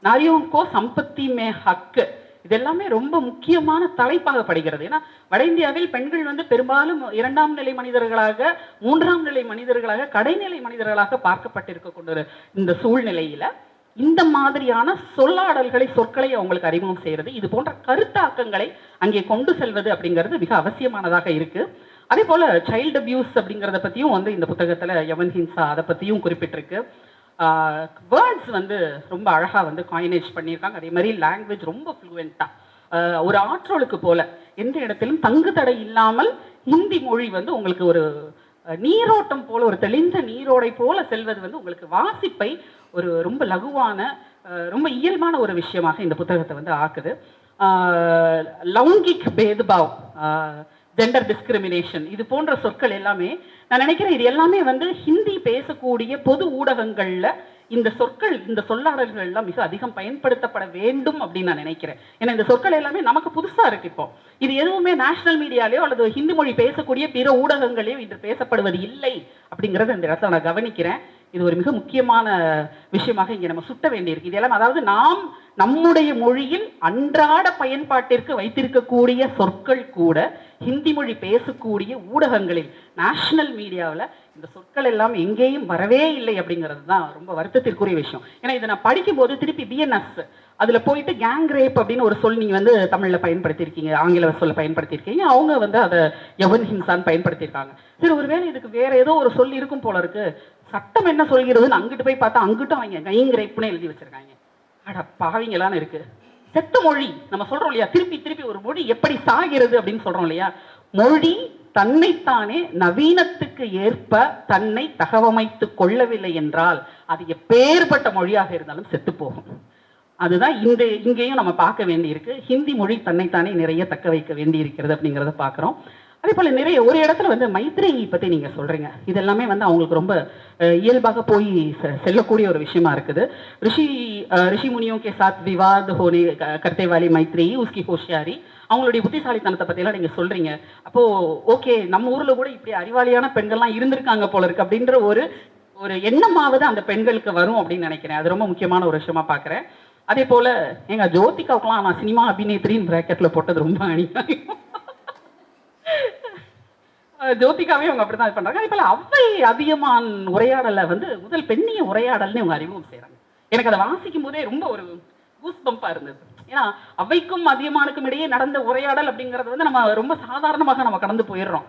நாரியோங்கோ சம்பத்தி மே ஹக்கு இது எல்லாமே ரொம்ப முக்கியமான தலைப்பாக படுகிறது ஏன்னா வட இந்தியாவில் பெண்கள் வந்து பெரும்பாலும் இரண்டாம் நிலை மனிதர்களாக மூன்றாம் நிலை மனிதர்களாக கடைநிலை மனிதர்களாக பார்க்கப்பட்டிருக்க கொண்ட இந்த சூழ்நிலையில இந்த மாதிரியான சொல்லாடல்களை சொற்களை அவங்களுக்கு அறிமுகம் செய்யறது இது போன்ற கருத்தாக்கங்களை அங்கே கொண்டு செல்வது அப்படிங்கிறது மிக அவசியமானதாக இருக்கு. அதே போல சைல்டு அபியூஸ் அப்படிங்கிறத பத்தியும் வந்து இந்த புத்தகத்துல யவன் ஹிம்சா அதை பத்தியும் குறிப்பிட்டிருக்கு. வேர்ட்ஸ் வந்து ரொம்ப அழகாக வந்து காயினேஜ் பண்ணியிருக்காங்க. அதே மாதிரி லாங்குவேஜ் ரொம்ப ஃப்ளூவெண்ட்டாக ஒரு ஆற்றலுக்கு போல. எந்த இடத்திலும் தங்கு தடை இல்லாமல் ஹிந்தி மொழி வந்து உங்களுக்கு ஒரு நீரோட்டம் போல ஒரு தெளிந்த நீரோடை போல செல்வது வந்து உங்களுக்கு வாசிப்பை ஒரு ரொம்ப லகுவான ரொம்ப இயல்பான ஒரு விஷயமாக இந்த புத்தகத்தை வந்து ஆக்குது. லௌங்கிக் பேதுபாவ் ஜெண்டர் டிஸ்கிரிமினேஷன் இது போன்ற சொற்கள் எல்லாமே நான் நினைக்கிறேன் இது எல்லாமே வந்து ஹிந்தி பேசக்கூடிய பொது ஊடகங்களில் இந்த சொற்கள் இந்த சொல்லாடல்கள் எல்லாம் மிக அதிகம் பயன்படுத்தப்பட வேண்டும் அப்படின்னு நான் நினைக்கிறேன். ஏன்னா இந்த சொற்கள் எல்லாமே நமக்கு புதுசா இருக்கு இப்போ. இது எதுவுமே நேஷனல் மீடியாலேயோ அல்லது ஹிந்தி மொழி பேசக்கூடிய பிற ஊடகங்களையோ இன்று பேசப்படுவது இல்லை அப்படிங்கறத இந்த இடத்துல நான் கவனிக்கிறேன். இது ஒரு மிக முக்கியமான விஷயமாக இங்கே நம்ம சுட்ட வேண்டியிருக்கு. இதெல்லாம் அதாவது நாம் நம்முடைய மொழியில் அன்றாட பயன்பாட்டிற்கு வைத்திருக்கக்கூடிய சொற்கள் கூட ஹிந்தி மொழி பேசக்கூடிய ஊடகங்களில் நேஷனல் மீடியாவில் இந்த சொற்கள் எல்லாம் எங்கேயும் வரவே இல்லை அப்படிங்கிறது தான் ரொம்ப வருத்தத்திற்குரிய விஷயம். ஏன்னா இதை நான் படிக்கும்போது திருப்பி பிஎன்எஸ் அதில் போயிட்டு கேங் ரேப் அப்படின்னு ஒரு சொல் நீங்க வந்து தமிழ்ல பயன்படுத்தியிருக்கீங்க ஆங்கில சொல்ல பயன்படுத்தியிருக்கீங்க. அவங்க வந்து அதை யவன் ஹிம்சான்னு பயன்படுத்தியிருக்காங்க. சரி ஒருவேளை இதுக்கு வேற ஏதோ ஒரு சொல் இருக்கும் போல இருக்கு. சட்டம் என்ன சொல்கிறதுன்னு அங்கிட்டு போய் பார்த்தா அங்கிட்டும் அவங்க கைங் எழுதி வச்சிருக்காங்க. அட பாவிங்களான்னு இருக்கு. செத்த மொழி நம்ம சொல்றோம் இல்லையா? திருப்பி திருப்பி ஒரு மொழி எப்படி சாகிறது அப்படின்னு சொல்றோம் இல்லையா? மொழி தன்னைத்தானே நவீனத்துக்கு ஏற்ப தன்னை தகவமைத்துக் கொள்ளவில்லை என்றால் அது எப்பேற்பட்ட மொழியாக இருந்தாலும் செத்து போகும். அதுதான் இந்த இங்கேயும் நம்ம பார்க்க வேண்டியிருக்கு. ஹிந்தி மொழி தன்னைத்தானே நிறைய தக்க வைக்க வேண்டி இருக்கிறது அப்படிங்கிறத பார்க்குறோம். அதே போல் நிறைய ஒரு இடத்துல வந்து மைத்ரி பற்றி நீங்கள் சொல்கிறீங்க இதெல்லாமே வந்து அவங்களுக்கு ரொம்ப இயல்பாக போய் செல்லக்கூடிய ஒரு விஷயமா இருக்குது. ரிஷி ரிஷி முனியும் கே சாத் விவாத் ஹோனே கர்த்தேவாலி மைத்ரேயி உஸ்கி ஹோஷியாரி அவங்களுடைய புத்திசாலித்தனத்தை பற்றிலாம் நீங்கள் சொல்கிறீங்க அப்போது ஓகே நம்ம ஊரில் கூட இப்படி அறிவாளியான பெண்கள்லாம் இருந்திருக்காங்க போல இருக்கு அப்படின்ற ஒரு ஒரு எண்ணமாவது அந்த பெண்களுக்கு வரும் அப்படின்னு நினைக்கிறேன். அது ரொம்ப முக்கியமான ஒரு விஷயமா பார்க்குறேன் அதே போல் எங்கள் ஜோதிகாவுக்கெல்லாம் நான் சினிமா அபிநேத்ரின்னு பிராக்கெட்டில் போட்டது ரொம்ப அணியாக ஜோதிகாவே அவங்க அப்படிதான் இது பண்றாங்க. அதே போல அவ்வை அதிகமான் உரையாடலை வந்து முதல் பெண்ணிய உரையாடல்னு இவங்க அறிமுகம் செய்யறாங்க எனக்கு அதை வாசிக்கும் போதே ரொம்ப ஒரு கூஸ் பம்பா இருந்தது. ஏன்னா அவைக்கும் அதியமானுக்கும் இடையே நடந்த உரையாடல் அப்படிங்கிறது வந்து நம்ம ரொம்ப சாதாரணமாக நம்ம கடந்து போயிடுறோம்.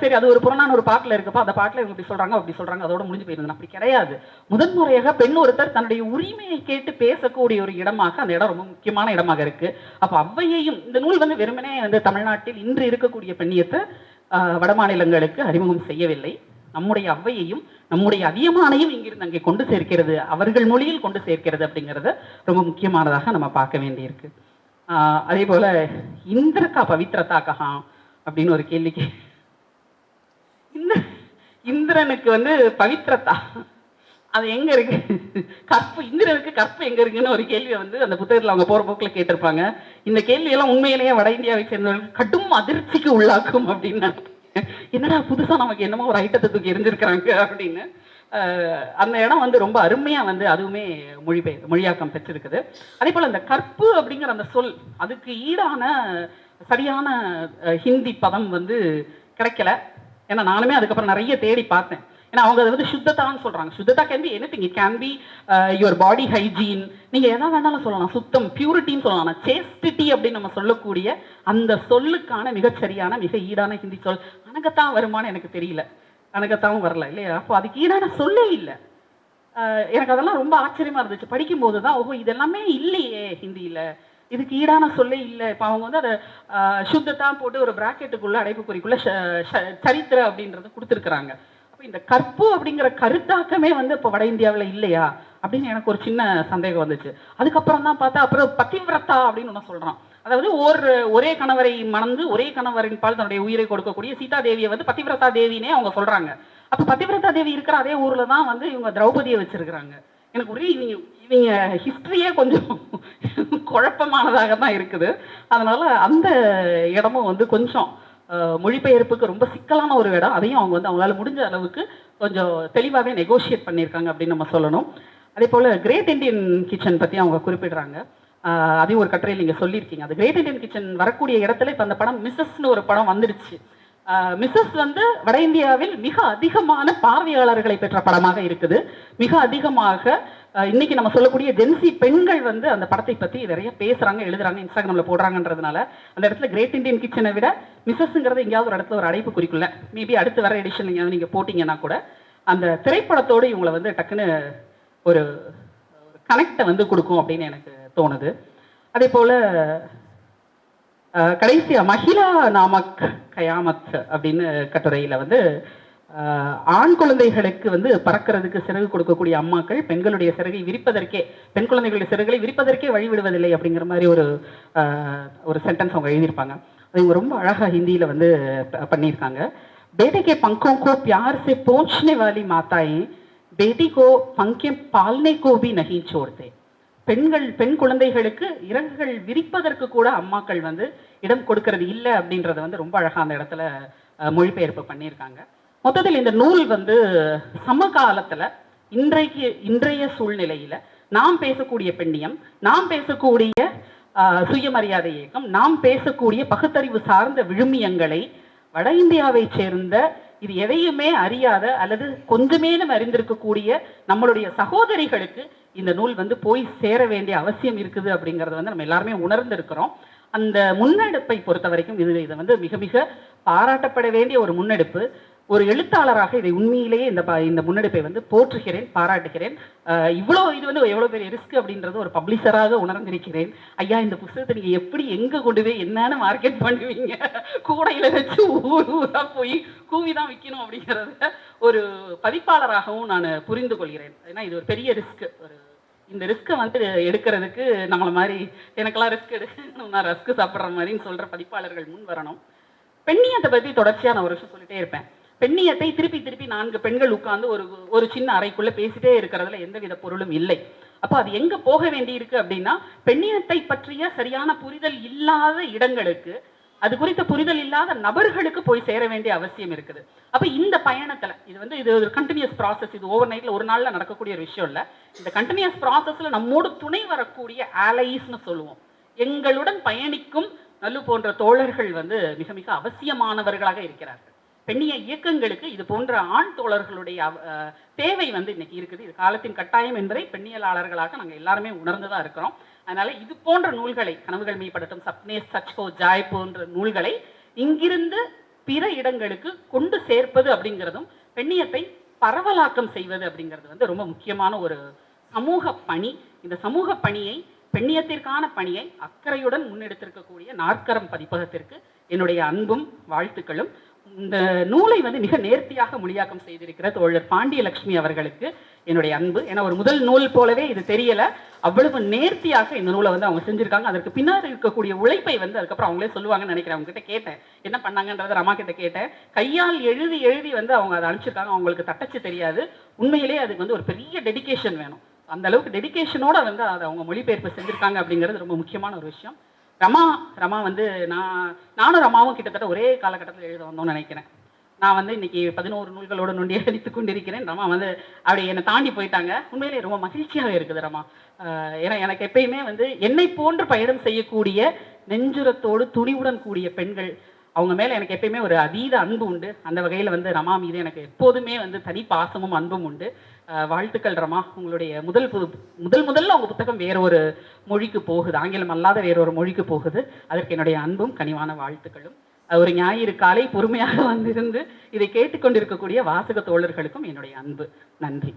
சரி அது ஒரு புறநான ஒரு பாட்டுல இருக்குப்பா அந்த பாட்டுல இவங்க இப்படி சொல்றாங்க அப்படி சொல்றாங்க அதோட முடிஞ்சு போயிருந்தது. அப்படி கிடையாது. முதன்முறையாக பெண் ஒருத்தர் தன்னுடைய உரிமையை கேட்டு பேசக்கூடிய ஒரு இடமாக அந்த இடம் ரொம்ப முக்கியமான இடமாக இருக்கு. அப்ப அவ்வையையும் இந்த நூல் வந்து வெறுமனே வந்து தமிழ்நாட்டில் இன்று இருக்கக்கூடிய பெண்ணியத்தை வடமாநிலங்களுக்கு அறிமுகம் செய்யவில்லை. நம்முடைய அவ்வையையும் நம்முடைய அதியமானையும் இங்கிருந்து அங்கே கொண்டு சேர்க்கிறது அவர்கள் மொழியில் கொண்டு சேர்க்கிறது அப்படிங்கிறத ரொம்ப முக்கியமானதாக நம்ம பார்க்க வேண்டியிருக்கு. ஆஹ் அதே போல இந்திரக்கா பவித்ரதா கஹா அப்படின்னு ஒரு கேள்விக்கு இந்த இந்திரனுக்கு வந்து பவித்ரதா. அது எங்க இருக்கு? கற்பு இந்திரனுக்கு கற்பு எங்க இருக்குன்னு ஒரு கேள்வியை வந்து அந்த புத்தகத்துல அவங்க போற போக்குல கேட்டிருப்பாங்க. இந்த கேள்வியெல்லாம் உண்மையிலேயே வட இந்தியாவை சேர்ந்தவர்கள் கடும் அதிர்ச்சிக்கு உள்ளாக்கும் அப்படின்னு என்னடா புதுசா நமக்கு என்னமோ ஒரு ஐட்டத்தை தூக்கி எரிஞ்சிருக்கிறாங்க அப்படின்னு. அந்த இடம் வந்து ரொம்ப அருமையா வந்து அதுவுமே மொழிபெயர் மொழியாக்கம் பெற்றிருக்குது. அதே போல அந்த கற்பு அப்படிங்கிற அந்த சொல் அதுக்கு ஈடான சரியான ஹிந்தி பதம் வந்து கிடைக்கல. ஏன்னா நானுமே அதுக்கப்புறம் நிறைய தேடி பார்த்தேன். ஏன்னா அவங்க அதை வந்து சுத்தத்தான்னு சொல்றாங்க. சுத்தத்தா can be anything it can be your body hygiene நீங்க எதா வேணாலும் சொல்லலாம். சுத்தம் பியூரிட்டின்னு சொல்லலாம். ஆனால் சேஸ்டிட்டி அப்படின்னு நம்ம சொல்லக்கூடிய அந்த சொல்லுக்கான மிகச்சரியான மிக ஈடான ஹிந்தி சொல் அனகத்தான் வருமான்னு எனக்கு தெரியல. அனகத்தாவும் வரல இல்லையா? அப்போ அதுக்கு ஈடான சொல்லே இல்லை. ஆஹ் எனக்கு அதெல்லாம் ரொம்ப ஆச்சரியமா இருந்துச்சு. படிக்கும்போது தான் ஓஹோ இதெல்லாமே இல்லையே ஹிந்தியில. இதுக்கு ஈடான சொல்லே இல்லை. இப்போ அவங்க வந்து அதை ஆஹ் சுத்தத்தான் போட்டு ஒரு பிராக்கெட்டுக்குள்ள அடைப்புக்குறிக்குள்ள ச- சரித்திர அப்படின்றத கொடுத்துருக்குறாங்க. இந்த கற்பு அப்படிங்கிற கருத்தாக்கமே வந்து இப்போ வட இந்தியாவில் இல்லையா? அப்படின்னு எனக்கு ஒரு சின்ன சந்தேகம் வந்துச்சு. அதுக்கப்புறம் தான் பார்த்தா அப்புறம் பத்திவிரத்தா அப்படின்னு ஒன்று சொல்கிறான் அதாவது ஒரு ஒரே கணவரை மணந்து ஒரே கணவரின் பால் தன்னுடைய உயிரை கொடுக்கக்கூடிய சீதா தேவியை வந்து பத்திவிரதா தேவினே அவங்க சொல்றாங்க. அப்ப பத்திவிரதா தேவி இருக்கிற அதே ஊர்ல தான் வந்து இவங்க திரௌபதியை வச்சிருக்கிறாங்க. எனக்கு ஒரே இவங்க இவங்க ஹிஸ்டரியே கொஞ்சம் குழப்பமானதாக தான் இருக்குது. அதனால அந்த இடமும் வந்து கொஞ்சம் மொழிபெயர்ப்புக்கு ரொம்ப சிக்கலான ஒரு இடம். அதையும் அவங்க வந்து அவங்களால முடிஞ்ச அளவுக்கு கொஞ்சம் தெளிவாகவே நெகோஷியேட் பண்ணியிருக்காங்க அப்படின்னு நம்ம சொல்லணும். அதே போல் கிரேட் இந்தியன் கிச்சன் பற்றி அவங்க குறிப்பிடுறாங்க. அதையும் ஒரு கட்டுரையில் நீங்கள் சொல்லியிருக்கீங்க. அது கிரேட் இந்தியன் கிச்சன் வரக்கூடிய இடத்துல இப்போ அந்த படம் மிஸ்ஸஸ்னு ஒரு படம் வந்துடுச்சு. மிஸ்ஸஸ் வந்து வட இந்தியாவில் மிக அதிகமான பார்வையாளர்களை பெற்ற படமாக இருக்குது. மிக அதிகமாக இன்னைக்கு நம்ம சொல்லக்கூடிய ஜென்சி பெண்கள் வந்து அந்த படத்தை பற்றி நிறைய பேசுறாங்க எழுதுறாங்க இன்ஸ்டாகிராமில் போடுறாங்கன்றதுனால அந்த இடத்துல கிரேட் இந்தியன் கிச்சனை விட மிஸ்ஸஸ்ங்கிறது எங்கேயாவது ஒரு இடத்துல ஒரு அடைப்பு குறிக்குள்ள. மேபி அடுத்து வர எடிஷன் எங்கேயாவது நீங்கள் போட்டிங்கன்னா கூட அந்த திரைப்படத்தோடு இவங்களை வந்து டக்குன்னு ஒரு கனெக்டை வந்து கொடுக்கும் அப்படின்னு எனக்கு தோணுது. அதே போல கடைசியா மஹிலா நாமக் கயாமத் அப்படின்னு கட்டுரையில வந்து ஆண் குழந்தைகளுக்கு வந்து பறக்கிறதுக்கு சிறகு கொடுக்கக்கூடிய அம்மாக்கள் பெண்களுடைய சிறகை விரிப்பதற்கே பெண் குழந்தைகளுடைய சிறகுகளை விரிப்பதற்கே வழிவிடுவதில்லை அப்படிங்கிற மாதிரி ஒரு அஹ், ஒரு சென்டென்ஸ் அவங்க எழுதியிருப்பாங்க அது இவங்க ரொம்ப அழகா ஹிந்தியில வந்து ப- பண்ணியிருக்காங்க बेटे के पंखों को प्यार से पोंछने वाली माताएं बेटी को पंखे पालने को भी नहीं छोड़ते பெண்கள் பெண் குழந்தைகளுக்கு இறகுகள் விரிப்பதற்கு கூட அம்மாக்கள் வந்து இடம் கொடுக்கறது இல்லை அப்படின்றத வந்து ரொம்ப அழகா அந்த இடத்துல அஹ், மொழிபெயர்ப்பு பண்ணியிருக்காங்க மொத்தத்தில் இந்த நூல் வந்து சமகாலத்துல இன்றைக்கு இன்றைய சூழ்நிலையில நாம் பேசக்கூடிய பெண்ணியம் நாம் பேசக்கூடிய ஆஹ், சுயமரியாதை இயக்கம் நாம் பேசக்கூடிய பகுத்தறிவு சார்ந்த விழுமியங்களை வட இந்தியாவை சேர்ந்த இது எதையுமே அறியாத அல்லது கொஞ்சமே நம்ம அறிந்திருக்கக்கூடிய நம்மளுடைய சகோதரிகளுக்கு இந்த நூல் வந்து போய் சேர வேண்டிய அவசியம் இருக்குது அப்படிங்கிறத வந்து நம்ம எல்லாருமே உணர்ந்திருக்கிறோம். அந்த முன்னெடுப்பை பொறுத்த வரைக்கும் இது இதை வந்து மிக மிக பாராட்டப்பட வேண்டிய ஒரு முன்னெடுப்பு. ஒரு எழுத்தாளராக இதை உண்மையிலேயே இந்த இந்த முன்னெடுப்பை வந்து போற்றுகிறேன் பாராட்டுகிறேன். இவ்வளோ இது வந்து எவ்வளோ பெரிய ரிஸ்க் அப்படின்றது ஒரு பப்ளிஷராக உணர்ந்திருக்கிறேன். ஐயா இந்த புத்தகத்தை நீங்கள் எப்படி எங்கே கொண்டு போய் என்னென்னு மார்க்கெட் பண்ணுவீங்க? கூடையில் வச்சு ஊர் ஊராக போய் கூவி தான் விற்கணும் அப்படிங்கிறத ஒரு பதிப்பாளராகவும் நான் புரிந்து கொள்கிறேன். ஏன்னா இது ஒரு பெரிய ரிஸ்க் ஒரு இந்த ரிஸ்க்கை வந்து எடுக்கிறதுக்கு நம்மளை மாதிரி எனக்கெல்லாம் ரிஸ்க் எடுக்கணும் நான் ரிஸ்க் சாப்பிட்ற மாதிரின்னு சொல்கிற பதிப்பாளர்கள் முன் வரணும். பெண்ணியத்தை பற்றி தொடர்ச்சியாக நான் ஒரு விஷயம் சொல்லிட்டே இருப்பேன். பெண்ணியத்தை திருப்பி திருப்பி நான்கு பெண்கள் உட்கார்ந்து ஒரு ஒரு சின்ன அறைக்குள்ள பேசிட்டே இருக்கிறதுல எந்தவித பொருளும் இல்லை. அப்போ அது எங்க போக வேண்டியிருக்கு அப்படின்னா பெண்ணியத்தை பற்றிய சரியான புரிதல் இல்லாத இடங்களுக்கு அது குறித்த புரிதல் இல்லாத நபர்களுக்கு போய் சேர வேண்டிய அவசியம் இருக்குது. அப்ப இந்த பயணத்துல இது வந்து இது ஒரு கண்டினியூஸ் ப்ராசஸ் இது ஓவர் நைட்ல ஒரு நாள்ல நடக்கக்கூடிய ஒரு விஷயம் இல்ல. இந்த கண்டினியூஸ் ப்ராசஸ்ல நம்மோடு துணை வரக்கூடிய ஆலைஸ்னு சொல்லுவோம். எங்களுடன் பயணிக்கும் நல்லு போன்ற தோழர்கள் வந்து மிக மிக அவசியமானவர்களாக இருக்கிறார்கள். பெண்ணிய இயக்கங்களுக்கு இது போன்ற ஆண் தோழர்களுடைய தேவை வந்து இன்னைக்கு இருக்குது. இது காலத்தின் கட்டாயம் என்பதை பெண்ணியலாளர்களாக நாங்கள் எல்லாருமே உணர்ந்துதான் இருக்கிறோம். அதனால இது போன்ற நூல்களை கனவுகள் மீப்படட்டும் சப்னே சச்கோ ஜாய் போன்ற நூல்களை இங்கிருந்து பிற இடங்களுக்கு கொண்டு சேர்ப்பது அப்படிங்கிறதும் பெண்ணியத்தை பரவலாக்கம் செய்வது அப்படிங்கிறது வந்து ரொம்ப முக்கியமான ஒரு சமூக பணி. இந்த சமூக பணியை பெண்ணியத்திற்கான பணியை அக்கறையுடன் முன்னெடுத்திருக்கக்கூடிய நாற்கரம் பதிப்பகத்திற்கு என்னுடைய அன்பும் வாழ்த்துக்களும். இந்த நூலை வந்து மிக நேர்த்தியாக மொழியாக்கம் செய்திருக்கிற தோழர் பாண்டியலட்சுமி அவர்களுக்கு என்னுடைய அன்பு. ஏன்னா ஒரு முதல் நூல் போலவே இது தெரியல. அவ்வளவு நேர்த்தியாக இந்த நூலை வந்து அவங்க செஞ்சிருக்காங்க. அதற்கு பின்னால் இருக்கக்கூடிய உழைப்பை வந்து அதுக்கப்புறம் அவங்களே சொல்லுவாங்கன்னு நினைக்கிறேன். அவங்க கிட்ட கேட்டேன். என்ன பண்ணாங்கன்றத ரமா கிட்ட கேட்டேன். கையால் எழுதி எழுதி வந்து அவங்க அதை அனுப்பிச்சிருக்காங்க. அவங்களுக்கு தட்டச்சு தெரியாது. உண்மையிலேயே அதுக்கு வந்து ஒரு பெரிய டெடிகேஷன் வேணும். அந்த அளவுக்கு டெடிக்கேஷனோட வந்து அதை அவங்க மொழிபெயர்ப்பு செஞ்சிருக்காங்க அப்படிங்கிறது ரொம்ப முக்கியமான ஒரு விஷயம். ரமா ரமா வந்து நான் நானும் ரமாவும் கிட்டத்தட்ட ஒரே காலகட்டத்தில் எழுத வந்தோம்னு நினைக்கிறேன். நான் வந்து இன்னைக்கு பதினோரு நூல்களோட நொண்டி அடித்துக் கொண்டிருக்கிறேன் ரமா வந்து அப்படி என்னை தாண்டி போயிட்டாங்க. உண்மையிலே ரொம்ப மகிழ்ச்சியாக இருக்குது ரமா. ஏன்னா எனக்கு எப்பயுமே வந்து என்னை போன்று பயணம் செய்யக்கூடிய நெஞ்சுரத்தோடு துணிவுடன் கூடிய பெண்கள் அவங்க மேல எனக்கு எப்பயுமே ஒரு அதீத அன்பு உண்டு. அந்த வகையில வந்து ரமா மீது எனக்கு எப்போதுமே வந்து தனி பாசமும் அன்பும் உண்டு. வாழ்த்துக்கள் ரமா. உங்களுடைய முதல் புது முதல் முதல்ல உங்க புத்தகம் வேற ஒரு மொழிக்கு போகுது. ஆங்கிலம் அல்லாத வேற ஒரு மொழிக்கு போகுது. அதற்கு என்னுடைய அன்பும் கனிவான வாழ்த்துக்களும். ஒரு ஞாயிறு காலை பொறுமையாக வந்திருந்து இதை கேட்டுக்கொண்டிருக்கக்கூடிய வாசக தோழர்களுக்கும் என்னுடைய அன்பு. நன்றி.